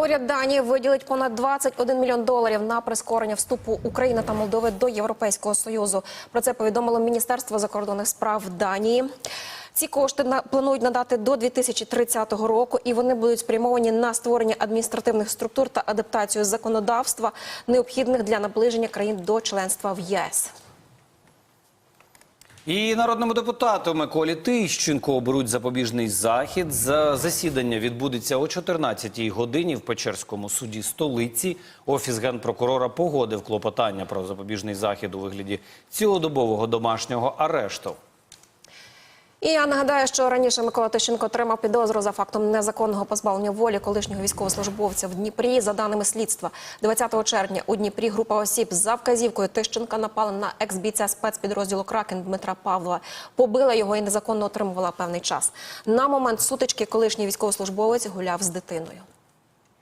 Уряд Данії виділить понад 21 мільйон доларів на прискорення вступу України та Молдови до Європейського союзу. Про це повідомило Міністерство закордонних справ Данії. Ці кошти на- планують надати до 2030 року, і вони будуть спрямовані на створення адміністративних структур та адаптацію законодавства, необхідних для наближення країн до членства в ЄС. І народному депутату Миколі Тищенко оберуть запобіжний захід. За засідання відбудеться о 14-й годині в Печерському суді столиці. Офіс генпрокурора погодив клопотання про запобіжний захід у вигляді цілодобового домашнього арешту. І я нагадаю, що раніше Микола Тищенко отримав підозру за фактом незаконного позбавлення волі колишнього військовослужбовця в Дніпрі. За даними слідства, 20 червня у Дніпрі група осіб за вказівкою Тищенка напала на екс-бійця спецпідрозділу Кракен Дмитра Павлова, побила його і незаконно отримувала певний час. На момент сутички колишній військовослужбовець гуляв з дитиною.